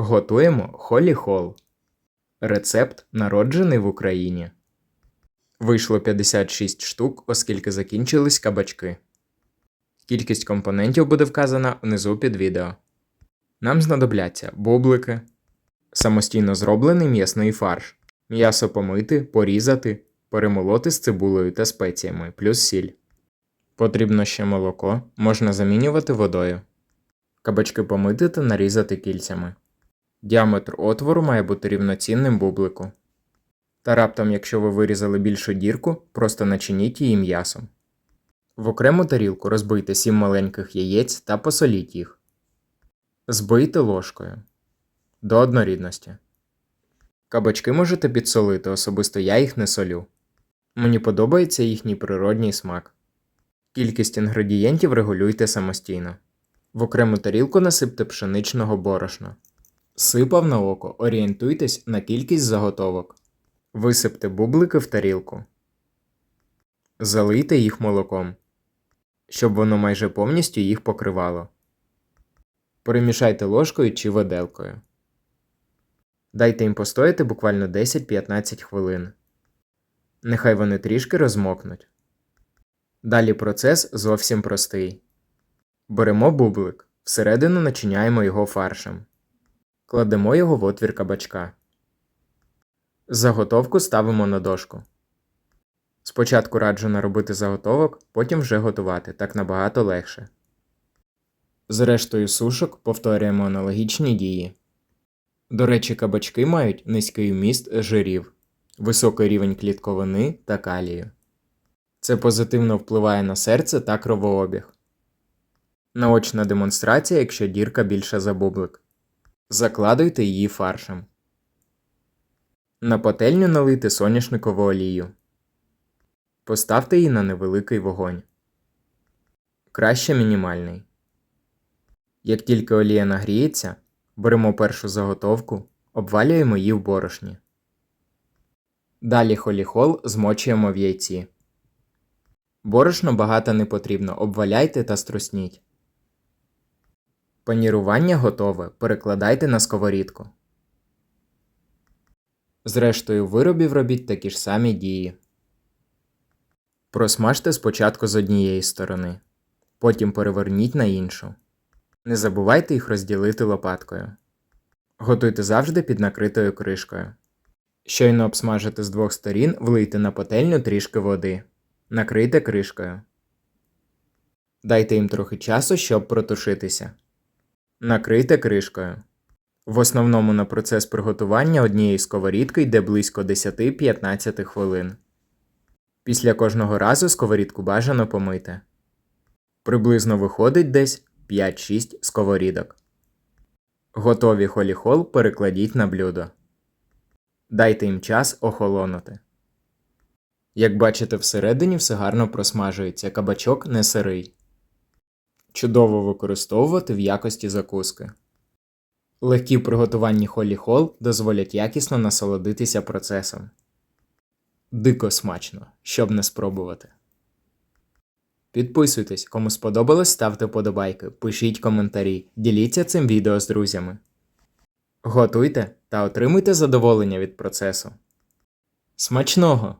Готуємо холі-хол. Рецепт народжений в Україні. Вийшло 56 штук, оскільки закінчились кабачки. Кількість компонентів буде вказана внизу під відео. Нам знадобляться бублики, самостійно зроблений м'ясний фарш, м'ясо помити, порізати, перемолоти з цибулею та спеціями, плюс сіль. Потрібно ще молоко, можна замінювати водою. Кабачки помити та нарізати кільцями. Діаметр отвору має бути рівноцінним бублику. Та раптом, якщо ви вирізали більшу дірку, просто начиніть її м'ясом. В окрему тарілку розбийте 7 маленьких яєць та посоліть їх. Збийте ложкою до однорідності. Кабачки можете підсолити, особисто я їх не солю. Мені подобається їхній природній смак. Кількість інгредієнтів регулюйте самостійно. В окрему тарілку насипте пшеничного борошна. Сипав на око, орієнтуйтесь на кількість заготовок. Висипте бублики в тарілку. Залийте їх молоком, щоб воно майже повністю їх покривало. Перемішайте ложкою чи виделкою. Дайте їм постояти буквально 10-15 хвилин. Нехай вони трішки розмокнуть. Далі процес зовсім простий. Беремо бублик, всередину начиняємо його фаршем. Кладемо його в отвір кабачка. Заготовку ставимо на дошку. Спочатку раджу наробити заготовок, потім вже готувати, так набагато легше. З рештою сушок повторюємо аналогічні дії. До речі, кабачки мають низький вміст жирів, високий рівень клітковини та калію. Це позитивно впливає на серце та кровообіг. Наочна демонстрація, якщо дірка більша за бублик. Закладуйте її фаршем. На пательню налийте соняшникову олію. Поставте її на невеликий вогонь. Краще мінімальний. Як тільки олія нагріється, беремо першу заготовку, обвалюємо її в борошні. Далі холіхол змочуємо в яйці. Борошно багато не потрібно, обваляйте та струсніть. Панірування готове. Перекладайте на сковорідку. Зрештою виробів робіть такі ж самі дії. Просмажте спочатку з однієї сторони, потім переверніть на іншу. Не забувайте їх розділити лопаткою. Готуйте завжди під накритою кришкою. Щойно обсмажите з двох сторін, влийте на пательню трішки води. Накрийте кришкою. Дайте їм трохи часу, щоб протушитися. Накрийте кришкою. В основному на процес приготування однієї сковорідки йде близько 10-15 хвилин. Після кожного разу сковорідку бажано помити. Приблизно виходить десь 5-6 сковорідок. Готові холіхол перекладіть на блюдо. Дайте їм час охолонути. Як бачите, всередині все гарно просмажується, кабачок не сирий. Чудово використовувати в якості закуски. Легкі в приготуванні холі-хол дозволять якісно насолодитися процесом. Дико смачно, щоб не спробувати. Підписуйтесь, кому сподобалось, ставте подобайки, пишіть коментарі, діліться цим відео з друзями. Готуйте та отримуйте задоволення від процесу. Смачного!